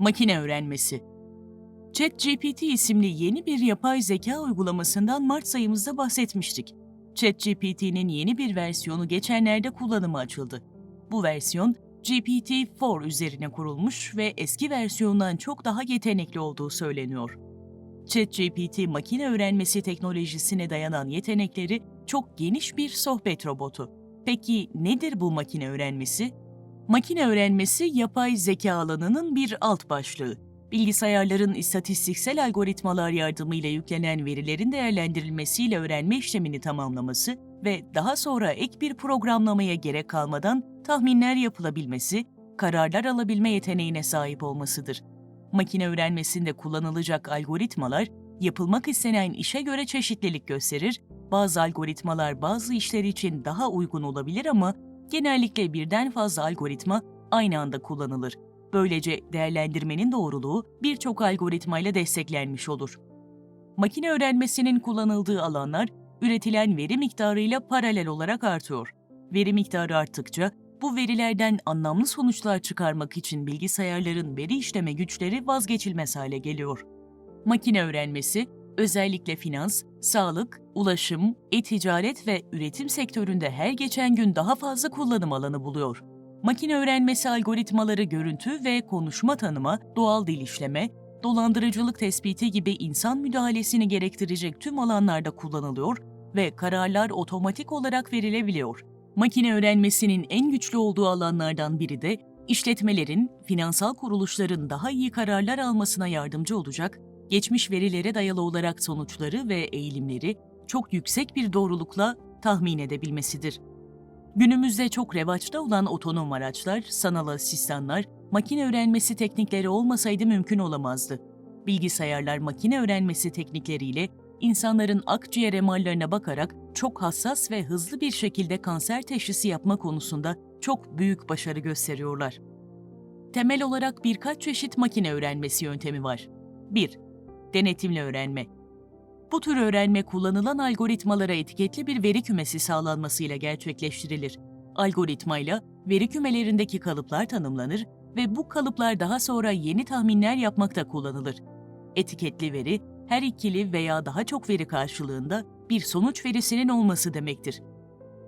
Makine öğrenmesi ChatGPT isimli yeni bir yapay zeka uygulamasından Mart sayımızda bahsetmiştik. ChatGPT'nin yeni bir versiyonu geçenlerde kullanıma açıldı. Bu versiyon GPT-4 üzerine kurulmuş ve eski versiyondan çok daha yetenekli olduğu söyleniyor. ChatGPT makine öğrenmesi teknolojisine dayanan yetenekleri çok geniş bir sohbet robotu. Peki nedir bu makine öğrenmesi? Makine öğrenmesi yapay zeka alanının bir alt başlığı. Bilgisayarların istatistiksel algoritmalar yardımıyla yüklenen verilerin değerlendirilmesiyle öğrenme işlemini tamamlaması ve daha sonra ek bir programlamaya gerek kalmadan tahminler yapılabilmesi, kararlar alabilme yeteneğine sahip olmasıdır. Makine öğrenmesinde kullanılacak algoritmalar yapılmak istenen işe göre çeşitlilik gösterir. Bazı algoritmalar bazı işler için daha uygun olabilir ama genellikle birden fazla algoritma aynı anda kullanılır. Böylece değerlendirmenin doğruluğu birçok algoritmayla desteklenmiş olur. Makine öğrenmesinin kullanıldığı alanlar üretilen veri miktarıyla paralel olarak artıyor. Veri miktarı arttıkça bu verilerden anlamlı sonuçlar çıkarmak için bilgisayarların veri işleme güçleri vazgeçilmez hale geliyor. Makine öğrenmesi özellikle finans, sağlık, ulaşım, e-ticaret ve üretim sektöründe her geçen gün daha fazla kullanım alanı buluyor. Makine öğrenmesi algoritmaları görüntü ve konuşma tanıma, doğal dil işleme, dolandırıcılık tespiti gibi insan müdahalesini gerektirecek tüm alanlarda kullanılıyor ve kararlar otomatik olarak verilebiliyor. Makine öğrenmesinin en güçlü olduğu alanlardan biri de işletmelerin, finansal kuruluşların daha iyi kararlar almasına yardımcı olacak, geçmiş verilere dayalı olarak sonuçları ve eğilimleri çok yüksek bir doğrulukla tahmin edebilmesidir. Günümüzde çok revaçta olan otonom araçlar, sanal asistanlar, makine öğrenmesi teknikleri olmasaydı mümkün olamazdı. Bilgisayarlar makine öğrenmesi teknikleriyle insanların akciğer emallerine bakarak çok hassas ve hızlı bir şekilde kanser teşhisi yapma konusunda çok büyük başarı gösteriyorlar. Temel olarak birkaç çeşit makine öğrenmesi yöntemi var. 1. Denetimli öğrenme. Bu tür öğrenme kullanılan algoritmalara etiketli bir veri kümesi sağlanmasıyla gerçekleştirilir. Algoritmayla veri kümelerindeki kalıplar tanımlanır ve bu kalıplar daha sonra yeni tahminler yapmakta kullanılır. Etiketli veri, her ikili veya daha çok veri karşılığında bir sonuç verisinin olması demektir.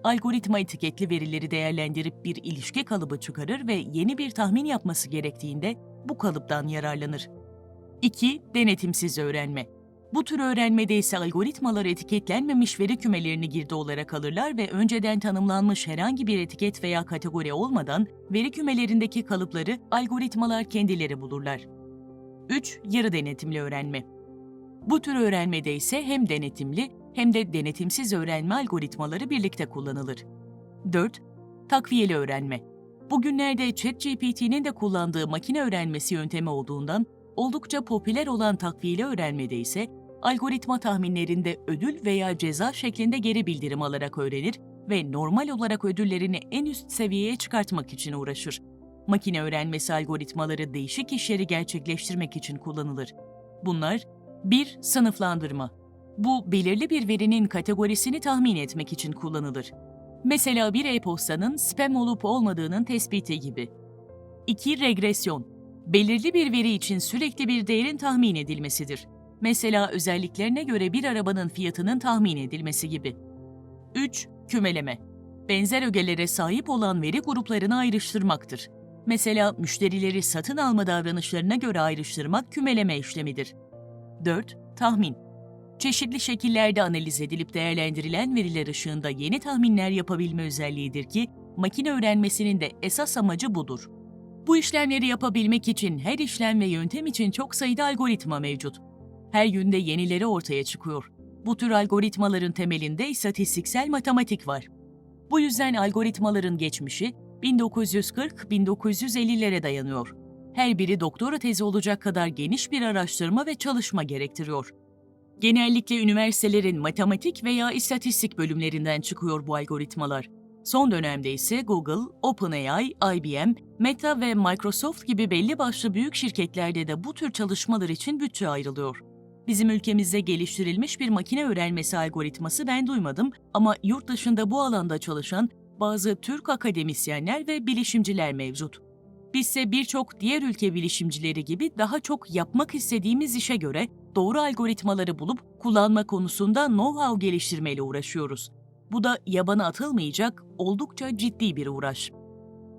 Algoritma etiketli verileri değerlendirip bir ilişki kalıbı çıkarır ve yeni bir tahmin yapması gerektiğinde bu kalıptan yararlanır. 2. Denetimsiz öğrenme. Bu tür öğrenmede ise algoritmalar etiketlenmemiş veri kümelerini girdi olarak alırlar ve önceden tanımlanmış herhangi bir etiket veya kategori olmadan veri kümelerindeki kalıpları algoritmalar kendileri bulurlar. 3. Yarı denetimli öğrenme. Bu tür öğrenmede ise hem denetimli hem de denetimsiz öğrenme algoritmaları birlikte kullanılır. 4. Takviyeli öğrenme. Bugünlerde ChatGPT'nin de kullandığı makine öğrenmesi yöntemi olduğundan oldukça popüler olan takviyeli öğrenmede ise algoritma tahminlerinde ödül veya ceza şeklinde geri bildirim alarak öğrenir ve normal olarak ödüllerini en üst seviyeye çıkartmak için uğraşır. Makine öğrenmesi algoritmaları değişik işleri gerçekleştirmek için kullanılır. Bunlar 1. Sınıflandırma. Bu belirli bir verinin kategorisini tahmin etmek için kullanılır. Mesela bir e-postanın spam olup olmadığının tespiti gibi. 2. Regresyon. Belirli bir veri için sürekli bir değerin tahmin edilmesidir. Mesela özelliklerine göre bir arabanın fiyatının tahmin edilmesi gibi. 3. Kümeleme. Benzer ögelere sahip olan veri gruplarını ayrıştırmaktır. Mesela müşterileri satın alma davranışlarına göre ayrıştırmak kümeleme işlemidir. 4. Tahmin. Çeşitli şekillerde analiz edilip değerlendirilen veriler ışığında yeni tahminler yapabilme özelliğidir ki makine öğrenmesinin de esas amacı budur. Bu işlemleri yapabilmek için her işlem ve yöntem için çok sayıda algoritma mevcut. Her günde yenileri ortaya çıkıyor. Bu tür algoritmaların temelinde istatistiksel matematik var. Bu yüzden algoritmaların geçmişi 1940-1950'lere dayanıyor. Her biri doktora tezi olacak kadar geniş bir araştırma ve çalışma gerektiriyor. Genellikle üniversitelerin matematik veya istatistik bölümlerinden çıkıyor bu algoritmalar. Son dönemde ise Google, OpenAI, IBM, Meta ve Microsoft gibi belli başlı büyük şirketlerde de bu tür çalışmalar için bütçe ayrılıyor. Bizim ülkemizde geliştirilmiş bir makine öğrenmesi algoritması ben duymadım ama yurt dışında bu alanda çalışan bazı Türk akademisyenler ve bilişimciler mevcut. Bizse birçok diğer ülke bilişimcileri gibi daha çok yapmak istediğimiz işe göre doğru algoritmaları bulup kullanma konusunda know-how geliştirmeyle uğraşıyoruz. Bu da yabana atılmayacak oldukça ciddi bir uğraş.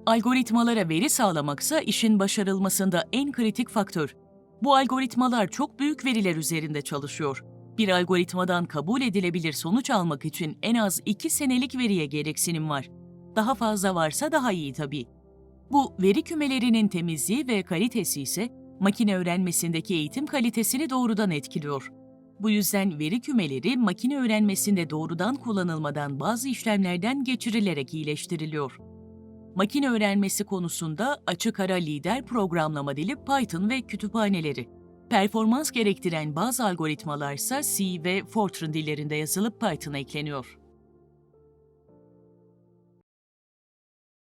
Algoritmalara veri sağlamaksa işin başarılmasında en kritik faktör. Bu algoritmalar çok büyük veriler üzerinde çalışıyor. Bir algoritmadan kabul edilebilir sonuç almak için en az 2 senelik veriye gereksinim var. Daha fazla varsa daha iyi tabii. Bu veri kümelerinin temizliği ve kalitesi ise makine öğrenmesindeki eğitim kalitesini doğrudan etkiliyor. Bu yüzden veri kümeleri makine öğrenmesinde doğrudan kullanılmadan bazı işlemlerden geçirilerek iyileştiriliyor. Makine öğrenmesi konusunda açık ara lider programlama dili Python ve kütüphaneleri. Performans gerektiren bazı algoritmalarsa C ve Fortran dillerinde yazılıp Python'a ekleniyor.